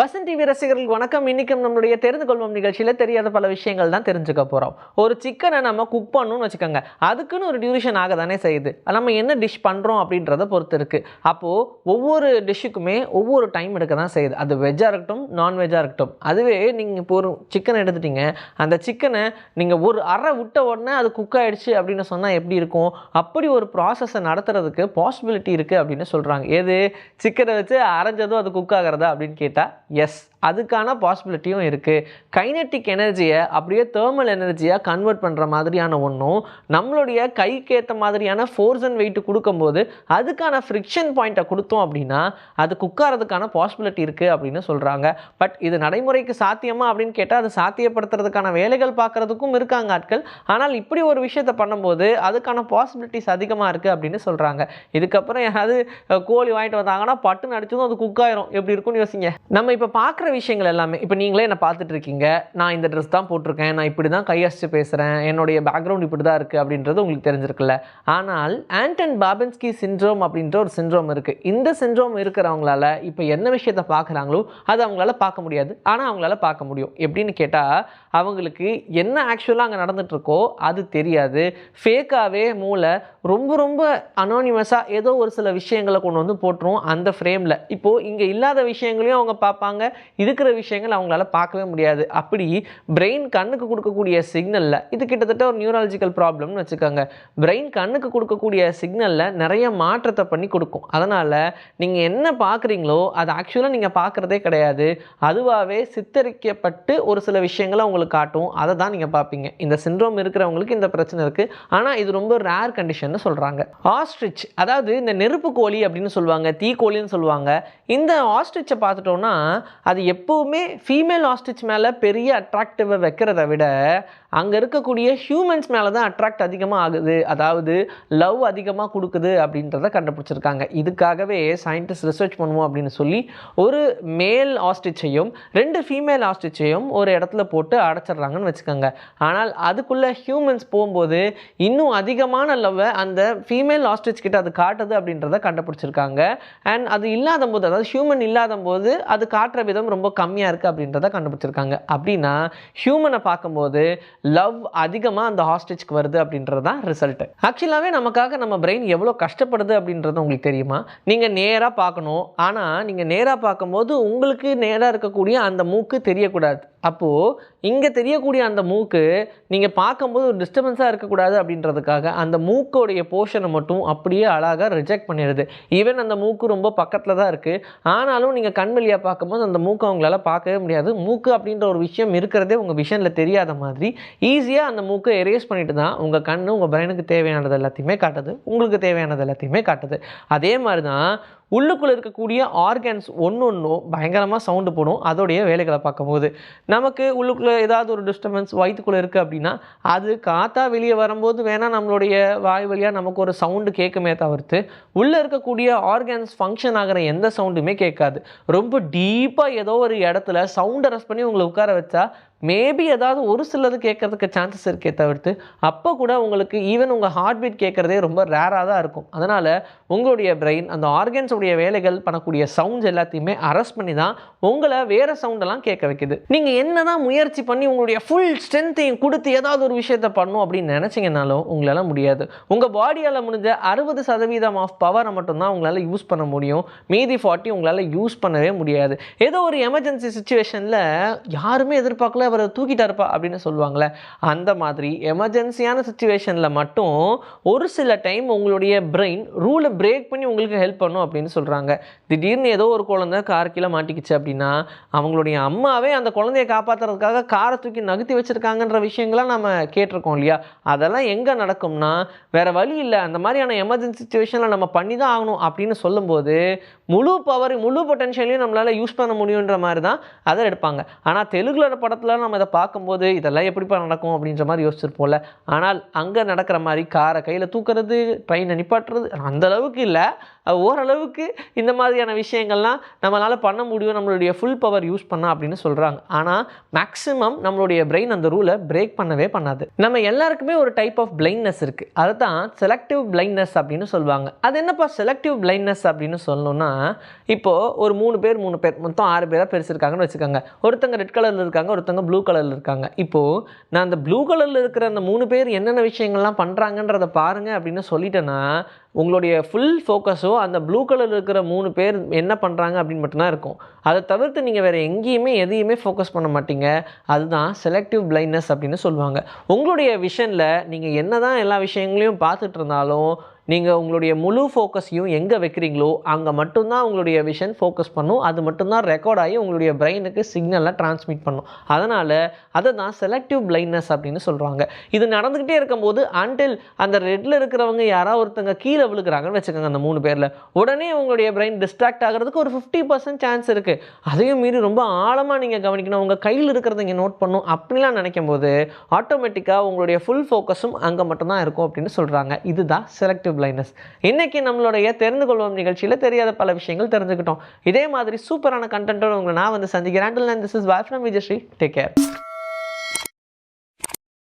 Was sind TV ரசிகர்கள் வணக்கம். இன்னைக்கு நம்மளுடைய தெரிந்து கொள்வோம் நிகழ்ச்சியில் தெரியாத பல விஷயங்கள் தான் தெரிஞ்சுக்க போகிறோம் ஒரு சிக்கனை நம்ம குக் பண்ணணும்னு வச்சுக்கோங்க. அதுக்குன்னு ஒரு டியூரேஷன் ஆக தானே செய்யுது நம்ம என்ன டிஷ் பண்ணுறோம் அப்படின்றத பொறுத்து இருக்குது அப்போது ஒவ்வொரு டிஷ்ஷுக்குமே ஒவ்வொரு டைம் எடுக்க தான் செய்யுது. அது வெஜ்ஜாக இருக்கட்டும் நான்வெஜ்ஜாக இருக்கட்டும். அதுவே நீங்கள் இப்போ ஒரு சிக்கனை எடுத்துட்டீங்க. அந்த சிக்கனை நீங்கள் ஒரு அரை விட்ட உடனே அது குக் ஆகிடுச்சு அப்படின்னு சொன்னால் எப்படி இருக்கும்? அப்படி ஒரு ப்ராசஸை நடத்துறதுக்கு பாசிபிலிட்டி இருக்குது அப்படின்னு சொல்கிறாங்க எது? சிக்கனை வச்சு அரைஞ்சதும் அது குக் ஆகிறதா அப்படின்னு கேட்டால் எஸ் அதுக்கான பாசிபிலிட்டியும் இருக்குது கைனட்டிக் எனர்ஜியை அப்படியே தேர்மல் எனர்ஜியாக கன்வெர்ட் பண்ணுற மாதிரியான ஒன்றும் நம்மளுடைய கைக்கு ஏற்ற மாதிரியான ஃபோர்ஸ் அண்ட் வெயிட் கொடுக்கும்போது அதுக்கான ஃப்ரிக்ஷன் பாயிண்ட்டை கொடுத்தோம் அப்படின்னா அது குக்காரதுக்கான பாசிபிலிட்டி இருக்குது அப்படின்னு சொல்கிறாங்க பட் இது நடைமுறைக்கு சாத்தியமா அப்படின்னு கேட்டால் அது சாத்தியப்படுத்துறதுக்கான வேலைகள் பார்க்குறதுக்கும் இருக்காங்க ஆட்கள். ஆனால் இப்படி ஒரு விஷயத்தை பண்ணும்போது அதுக்கான பாசிபிலிட்டிஸ் அதிகமாக இருக்குது அப்படின்னு சொல்கிறாங்க இதுக்கப்புறம் யாராவது கோழி வாங்கிட்டு வந்தாங்கன்னா பட்டுன்னு அடிச்சதும் அது குக்காயிரும் எப்படி இருக்கும்னு யோசிங்க. நம்ம இப்போ பார்க்குற விஷயங்கள் எல்லாமே இப்போ நீங்களே என்ன பார்த்துட்டு இருக்கீங்க. நான் இந்த ட்ரெஸ் தான் போட்டிருக்கேன். நான் இப்படி தான் கையசிச்சு பேசுகிறேன் என்னுடைய பேக்ரவுண்ட் இப்படி தான் இருக்குது அப்படின்றது உங்களுக்கு தெரிஞ்சிருக்குல்ல. ஆனால் ஆண்டன் பாபன்ஸ்கி சிண்ட்ரோம் அப்படின்ற ஒரு சிண்ட்ரோம் இருக்குது இந்த சிண்ட்ரோம் இருக்கிறவங்களால இப்போ என்ன விஷயத்தை பார்க்குறாங்களோ அது அவங்களால பார்க்க முடியாது. ஆனால் அவங்களால பார்க்க முடியும். எப்படின்னு கேட்டால் அவங்களுக்கு என்ன ஆக்சுவலாக அங்கே நடந்துகிட்ருக்கோ அது தெரியாது. ஃபேக்காகவே மூளை ரொம்ப ரொம்ப அனானிமஸாக ஏதோ ஒரு சில விஷயங்களை கொண்டு வந்து போட்டுரும் அந்த ஃப்ரேமில் இப்போது இங்கே இல்லாத விஷயங்களையும் அவங்க பார்ப்பாங்க. இருக்கிற விஷயங்கள் அவங்களால பார்க்கவே முடியாது. அப்படி பிரெயின் கண்ணுக்கு கொடுக்கக்கூடிய சிக்னலில் இது கிட்டத்தட்ட ஒரு நியூராலஜிக்கல் ப்ராப்ளம்னு வச்சுக்கோங்க. பிரெயின் கண்ணுக்கு கொடுக்கக்கூடிய சிக்னலில் நிறைய மாற்றத்தை பண்ணி கொடுக்கும். அதனால் நீங்கள் என்ன பார்க்குறீங்களோ அது ஆக்சுவலாக நீங்கள் பார்க்குறதே கிடையாது. அதுவாகவே சித்தரிக்கப்பட்டு ஒரு சில விஷயங்களை உங்களுக்கு காட்டும். அதை தான் நீங்கள் பார்ப்பீங்க. இந்த சிண்ட்ரோம் இருக்கிறவங்களுக்கு இந்த பிரச்சனை இருக்குது ஆனால் இது ரொம்ப ரேர் கண்டிஷன்னு சொல்கிறாங்க ஆஸ்ட்ரிச் அதாவது இந்த நெருப்பு கோழி அப்படின்னு சொல்லுவாங்க தீக்கோழின்னு சொல்லுவாங்க. இந்த ஆஸ்ட்ரிச்சை பார்த்துட்டோம்னா அது எப்போவுமே ஃபீமேல் ஆஸ்டிச் மேலே பெரிய அட்ராக்டிவை வைக்கிறத விட அங்கே இருக்கக்கூடிய ஹியூமன்ஸ் மேலே தான் அட்ராக்ட் அதிகமாக ஆகுது. அதாவது லவ் அதிகமாக கொடுக்குது அப்படின்றத கண்டுபிடிச்சிருக்காங்க. இதுக்காகவே சயின்டிஸ்ட் ரிசர்ச் பண்ணுவோம் அப்படின்னு சொல்லி ஒரு மேல் ஆஸ்டிச்சையும் ரெண்டு ஃபீமேல் ஆஸ்டிச்சையும் ஒரு இடத்துல போட்டு அடைச்சிடுறாங்கன்னு வச்சுக்கோங்க. ஆனால் அதுக்குள்ளே ஹியூமன்ஸ் போகும்போது இன்னும் அதிகமான லவ்வை அந்த ஃபீமேல் ஆஸ்டிச் கிட்ட அது காட்டுது அப்படின்றத கண்டுபிடிச்சிருக்காங்க. அண்ட் அது இல்லாத போது அதாவது ஹியூமன் இல்லாத போது அது காட்டுற விதம் ரொம்ப கம்மியாக இருக்குது அப்படின்றத கண்டுபிடிச்சிருக்காங்க. அப்படின்னா ஹியூமனை பார்க்கும்போது லவ் அதிகமாக அந்த ஹாஸ்டேஜ்க்கு வருது அப்படின்றது தான் ரிசல்ட்டு ஆக்சுவலாகவே நமக்காக நம்ம பிரெயின் எவ்வளோ கஷ்டப்படுது அப்படின்றது உங்களுக்கு தெரியுமா? நீங்கள் நேராக பார்க்கணும். ஆனால் நீங்கள் நேராக பார்க்கும்போது உங்களுக்கு நேராக இருக்கக்கூடிய அந்த மூக்கு தெரியக்கூடாது. அப்போது இங்கே தெரியக்கூடிய அந்த மூக்கு நீங்கள் பார்க்கும்போது ஒரு டிஸ்டர்பன்ஸாக இருக்கக்கூடாது அப்படின்றதுக்காக அந்த மூக்கோடைய போர்ஷனை மட்டும் அப்படியே அழகாக ரிஜெக்ட் பண்ணிடுது. ஈவன் அந்த மூக்கு ரொம்ப பக்கத்தில் தான் இருக்குது ஆனாலும் நீங்கள் கண் வழியாக பார்க்கும்போது அந்த மூக்கை அவங்களால பார்க்கவே முடியாது. மூக்கு அப்படின்ற ஒரு விஷயம் இருக்கிறதே உங்கள் விஷனில் தெரியாத மாதிரி ஈஸியாக அந்த மூக்கை எரேஸ் பண்ணிட்டு தான் உங்கள் கண் உங்கள் பிரெயினுக்கு தேவையானது எல்லாத்தையுமே காட்டுது. உங்களுக்கு தேவையானது எல்லாத்தையுமே காட்டுது. அதே மாதிரி தான் உள்ளுக்குள்ளே இருக்கக்கூடிய ஆர்கன்ஸ் ஒன்று ஒன்றும் பயங்கரமாக சவுண்டு போடும். அதோடைய வேலைகளை பார்க்கும்போது. நமக்கு உள்ளுக்குள்ளே ஏதாவது ஒரு டிஸ்டர்பன்ஸ் வயிற்றுக்குள்ளே இருக்குது அப்படின்னா அது காற்றா வெளியே வரும்போது வேணால் நம்மளுடைய வாய் வழியாக நமக்கு ஒரு சவுண்டு கேட்குமே தவிர்த்து உள்ளே இருக்கக்கூடிய ஆர்கன்ஸ் ஃபங்க்ஷன் ஆகிற எந்த சவுண்டுமே கேட்காது. ரொம்ப டீப்பாக ஏதோ ஒரு இடத்துல சவுண்டை ரெஸ்ட் பண்ணி உங்களை உட்கார வச்சா மேபி ஏதாவது ஒரு சிலது கேட்கறதுக்கு சான்சஸ் இருக்கே தவிர்த்து அப்போ கூட உங்களுக்கு ஈவன் உங்கள் ஹார்ட் பீட் கேட்குறதே ரொம்ப ரேராக தான் இருக்கும். அதனால் உங்களுடைய பிரெயின் அந்த ஆர்கன்ஸுடைய வேலைகள் பண்ணக்கூடிய சவுண்ட்ஸ் எல்லாத்தையுமே அரெஸ்ட் பண்ணி தான் உங்களை வேறு சவுண்டெல்லாம் கேட்க வைக்குது. நீங்கள் என்ன தான் முயற்சி பண்ணி உங்களுடைய ஃபுல் ஸ்ட்ரென்த்தையும் கொடுத்து ஏதாவது ஒரு விஷயத்தை பண்ணும் அப்படின்னு நினச்சிங்கனாலும் உங்களால் முடியாது. உங்கள் பாடியால் முடிஞ்ச அறுபது சதவீதம் ஆஃப் பவரை மட்டும்தான் உங்களால் யூஸ் பண்ண முடியும். மீதி ஃபார்ட்டி உங்களால் யூஸ் பண்ணவே முடியாது. ஏதோ ஒரு எமர்ஜென்சி சுச்சுவேஷனில் யாருமே எதிர்பார்க்கல அவரை தூக்கிட்டாருப்பா அப்படின்னு சொல்லுவாங்களே அந்த மாதிரி எமர்ஜென்சியான சுச்சுவேஷனில் மட்டும் ஒரு சில டைம் உங்களுடைய பிரெயின் ரூலை பிரேக் பண்ணி உங்களுக்கு ஹெல்ப் பண்ணும் அப்படின்னு சொல்கிறாங்க திடீர்னு ஏதோ ஒரு குழந்தை கார் கீழே மாட்டிக்கிச்சு அப்படின்னா அவங்களுடைய அம்மாவே அந்த குழந்தைய காப்பாற்றுறதுக்காக காரை தூக்கி நகர்த்தி வச்சுருக்காங்கன்ற விஷயங்கள்லாம் நம்ம கேட்டிருக்கோம் இல்லையா? அதெல்லாம் எங்கே நடக்கும்னா வேறு வழி இல்லை. அந்த மாதிரியான எமர்ஜென்சி சுச்சுவேஷனில் நம்ம பண்ணி தான் ஆகணும் அப்படின்னு சொல்லும்போது முழு பவர் முழு பொட்டன்ஷியலையும் நம்மளால் யூஸ் பண்ண முடியுன்ற மாதிரி தான் அதை எடுப்பாங்க. ஆனால் தெலுங்குல படத்தில் நம்ம இதை பார்க்கும்போது இதெல்லாம் எப்படிப்பா நடக்கும்? அப்படின்ற மாதிரி யோசிச்சிருப்போம்ல. ஆனால் அங்கே நடக்கிற மாதிரி காரை கையில் தூக்குறது ட்ரெயினை நிப்பாட்டுறது அந்த அளவுக்கு இல்லை. ஓரளவுக்கு இந்த மாதிரியான விஷயங்கள்லாம் நம்மளால் பண்ண முடியும் நம்மளுடைய ஃபுல் பவர் யூஸ் பண்ண அப்படின்னு சொல்கிறாங்க ஆனால் மேக்ஸிமம் நம்மளுடைய பிரெயின் அந்த ரூலை பிரேக் பண்ணவே பண்ணாது. நம்ம எல்லாருக்குமே ஒரு டைப் ஆஃப் பிளைண்ட்னஸ் இருக்குது அதை தான் செலக்டிவ் பிளைண்ட்னஸ் அப்படின்னு சொல்லுவாங்க. அது என்னப்பா செலக்டிவ் பிளைண்ட்னஸ் அப்படின்னு சொல்லணும்னா இப்போது ஒரு மூணு பேர் மூணு பேர் மொத்தம் ஆறு பேராக பெருசிருக்காங்கன்னு வச்சுக்கோங்க. ஒருத்தங்க ரெட் கலரில் இருக்காங்க ஒருத்தங்க ப்ளூ கலரில் இருக்காங்க. இப்போது நான் அந்த ப்ளூ கலரில் இருக்கிற அந்த மூணு பேர் என்னென்ன விஷயங்கள்லாம் பண்ணுறாங்கன்றத பாருங்கள் அப்படின்னு சொல்லிட்டேன்னா உங்களுடைய ஃபுல் ஃபோக்கஸோ அந்த ப்ளூ கலரில் இருக்கிற மூணு பேர் என்ன பண்ணுறாங்க அப்படின்னு மட்டும்தான் இருக்கும். அதை தவிர்த்து நீங்கள் வேறு எங்கேயுமே எதையுமே ஃபோக்கஸ் பண்ண மாட்டீங்க. அதுதான் செலக்டிவ் பிளைண்ட்னஸ் அப்படின்னு சொல்லுவாங்க. உங்களுடைய விஷனில் நீங்கள் என்ன தான் எல்லா விஷயங்களையும் பார்த்துட்டு இருந்தாலும் நீங்கள் உங்களுடைய முழு ஃபோக்கஸையும் எங்கே வைக்கிறீங்களோ அங்கே மட்டும்தான் உங்களுடைய விஷன் ஃபோக்கஸ் பண்ணும். அது மட்டும்தான் ரெக்கார்ட் ஆகி உங்களுடைய பிரெயினுக்கு சிக்னலாக டிரான்ஸ்மிட் பண்ணும். அதனால் அதை தான் செலக்டிவ் பிளைண்ட்னஸ் அப்படின்னு சொல்கிறாங்க இது நடந்துக்கிட்டே இருக்கும்போது அன்டில் அந்த ரெட்டில் இருக்கிறவங்க யாராவது ஒருத்தங்க கீழே விழுக்கிறாங்கன்னு வச்சுக்கோங்க அந்த மூணு பேரில். உடனே உங்களுடைய பிரெயின் டிஸ்ட்ராக்ட் ஆகிறதுக்கு ஒரு ஃபிஃப்டி பர்சன்ட் சான்ஸ் இருக்குது அதையும் மீறி ரொம்ப ஆழமாக நீங்கள் கவனிக்கணும். உங்கள் கையில் இருக்கிறத இங்கே நோட் பண்ணும் அப்படிலாம் நினைக்கும் போது ஆட்டோமேட்டிக்காக உங்களுடைய ஃபுல் ஃபோக்கஸும் அங்கே மட்டும்தான் இருக்கும் அப்படின்னு சொல்கிறாங்க இதுதான் செலக்டிவ் பிளைண்ட்னஸ் இன்றைக்கி நம்மளுடைய தெரிந்து கொள்வோம் நிகழ்ச்சியில் தெரியாத பல விஷயங்கள் தெரிஞ்சுக்கிட்டோம். இதே மாதிரி சூப்பரான கண்டென்ட்டோட உங்களை நான் வந்து சந்திக்கிறேன். திஸ் இஸ் வாய்ஃப் நம் விஜயஸ்ரீ டேக் கேர்